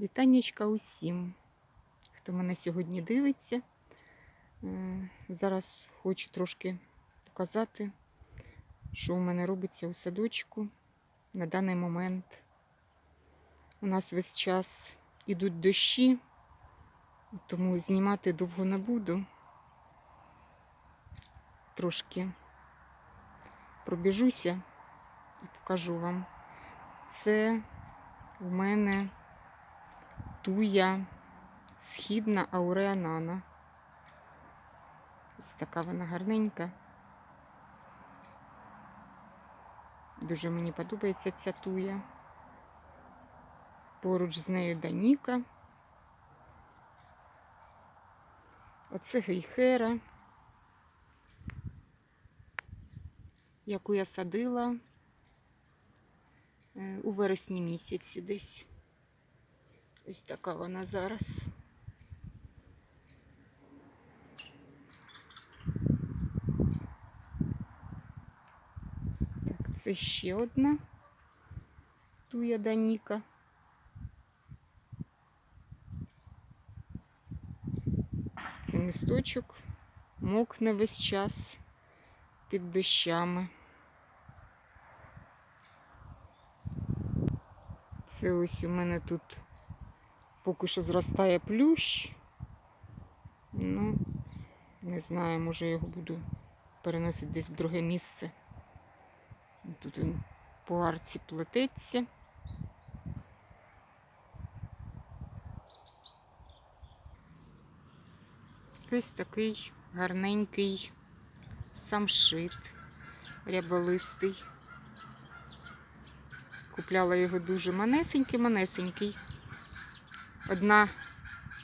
Вітаннячка усім, хто мене сьогодні дивиться. Е, Зараз хочу трошки показати, що у мене робиться у садочку на даний момент. У нас весь час ідуть дощі, тому знімати довго не буду. Трошки пробіжуся і покажу вам. Це у мене туя східна ауреанана. Ось така вона гарненька. Дуже мені подобається ця туя. Поруч з нею Даніка. Оце гейхера, яку я садила е, у вересні місяці десь. Ось така вона зараз. Так, це ще одна туя Даніка. Це місточок мокне весь час під дощами. Це ось у мене тут поки що зростає плющ. Ну, не знаю, може його буду переносити десь в друге місце. Тут він по арці плететься. Ось такий гарненький самшит ряболистий. Купляла його дуже манесенький-манесенький. Одна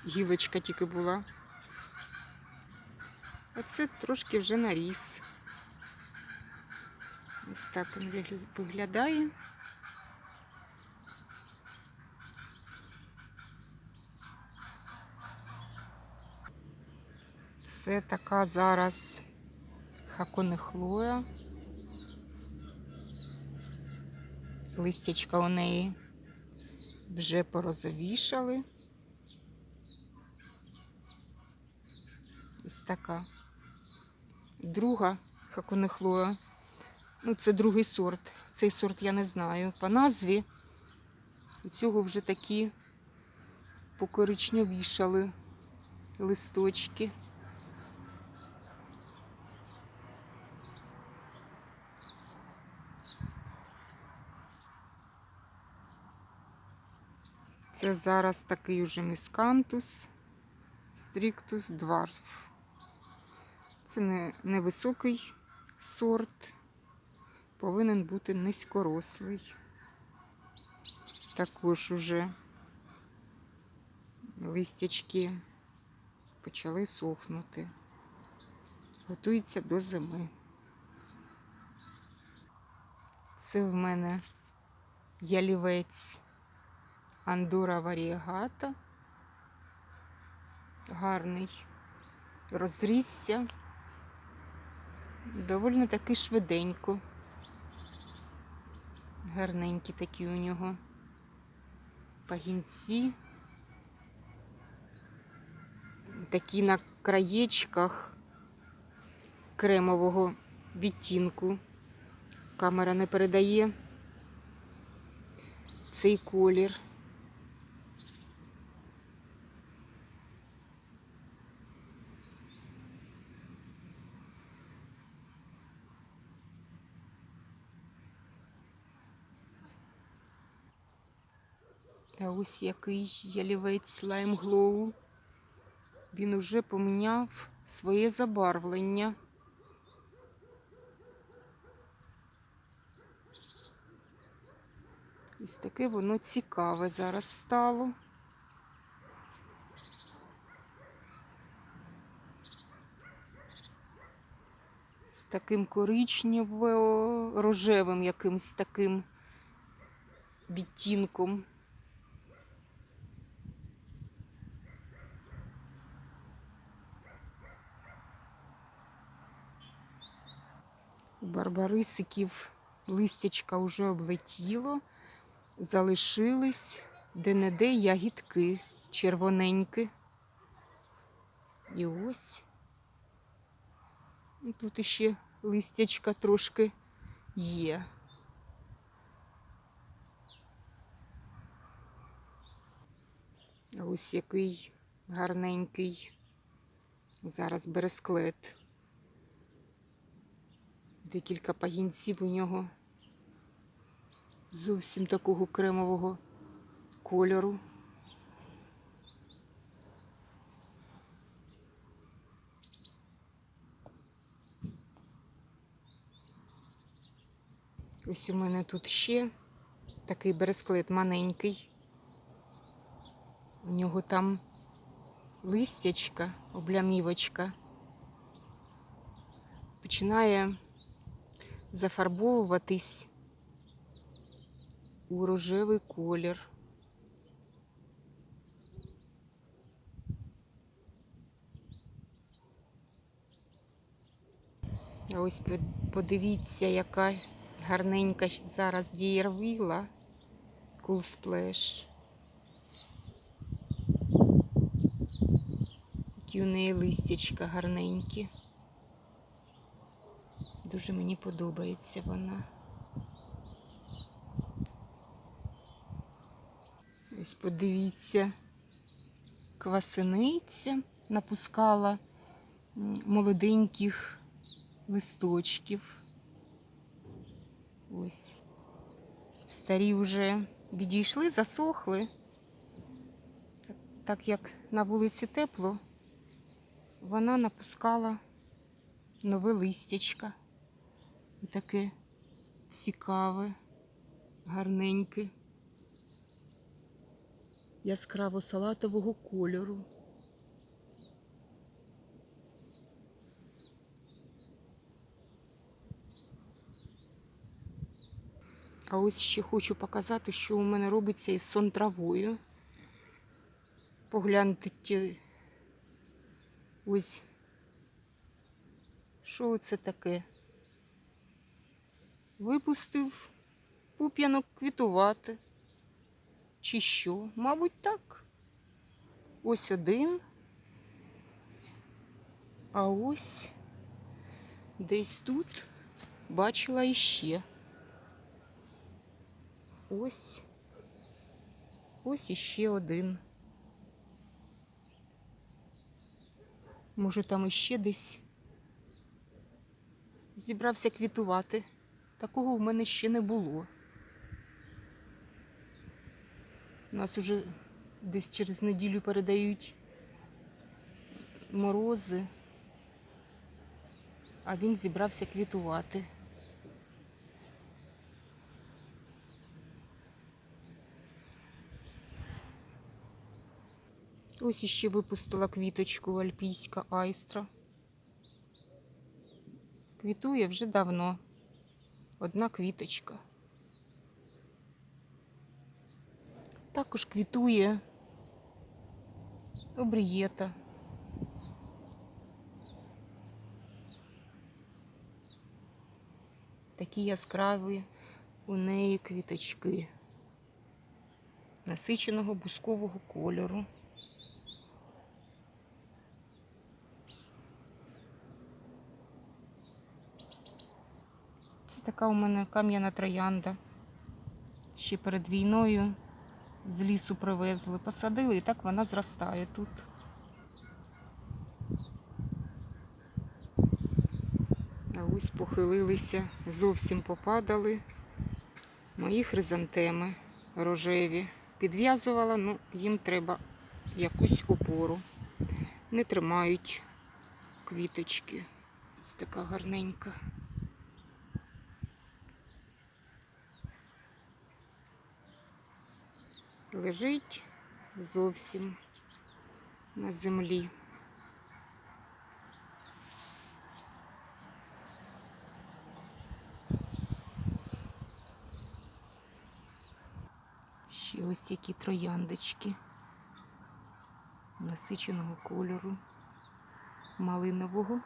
гілочка тільки була. Оце трошки вже наріс. Ось так він виглядає. Це така зараз хаконехлоя. Листячка у неї вже порозовішали. Ось така. Друга хаконехлоя. Ну, це другий сорт. Цей сорт я не знаю. По назві у цього вже такі покоричневішали листочки. Це зараз такий уже міскантус, стріктус дварф. Це не, невисокий сорт, повинен бути низькорослий. Також уже листячки почали сохнути. Готується до зими. Це в мене ялівець Андура варієгата. Гарний. Розрісся. Доволі таки швиденько. Гарненькі такі у нього пагінці. Такі на краєчках кремового відтінку. Камера не передає цей колір. А ось який ялівець Lime. Він уже поміняв своє забарвлення. Ось таке воно цікаве зараз стало. З таким коричнево-рожевим якимсь таким відтінком. Барбарисиків листячка вже облетіло, залишились де-не-де ягідки червоненькі. І ось. Тут іще листячка трошки є. Ось який гарненький зараз бересклет. Декілька пагінців у нього зовсім такого кремового кольору. Ось у мене тут ще такий бересклет маленький. У нього там листячка, облямівочка. Починає зафарбовуватись у рожевий колір. Ось подивіться, яка гарненька зараз дієрвіла. Cool Splash. Такі у неї листячка гарненькі. Дуже мені подобається вона. Ось подивіться, квасиниця напускала молоденьких листочків. Ось. Старі вже відійшли, засохли. Так як на вулиці тепло, вона напускала нове листячка. Таке цікаве, гарненьке, яскраво салатового кольору. А ось ще хочу показати, що у мене робиться із сон травою. Погляньте. Ось. Що це таке? Випустив пуп'янок квітувати. Чи що? Мабуть, так. Ось один. А ось десь тут бачила іще. Ось. Ось іще один. Може, там іще десь зібрався квітувати. Такого в мене ще не було. Нас уже десь через неділю передають морози, а він зібрався квітувати. Ось іще випустила квіточку альпійська айстра. Квітує вже давно. Одна квіточка. Також квітує обрієта. Такі яскраві у неї квіточки насиченого бускового кольору. Така у мене кам'яна троянда. Ще перед війною з лісу привезли, посадили, і так вона зростає тут. А ось похилилися, зовсім попадали мої хризантеми рожеві. Підв'язувала, ну їм треба якусь опору. Не тримають квіточки. Ось така гарненька. Лежить зовсім на землі. Ще ось які трояндочки насиченого кольору, малинового.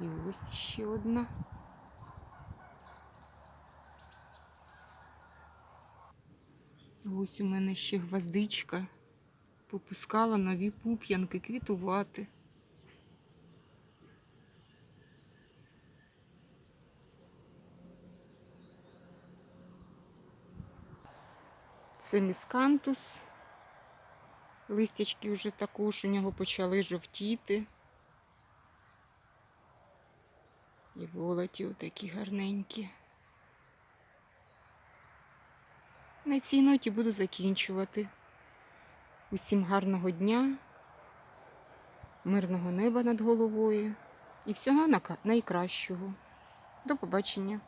І ось ще одна. Ось у мене ще гвоздичка. Попускала нові пуп'янки квітувати. Це міскантус. Листячки вже також у нього почали жовтіти. І волоті отакі гарненькі. На цій ноті буду закінчувати. Усім гарного дня, мирного неба над головою і всього найкращого. До побачення!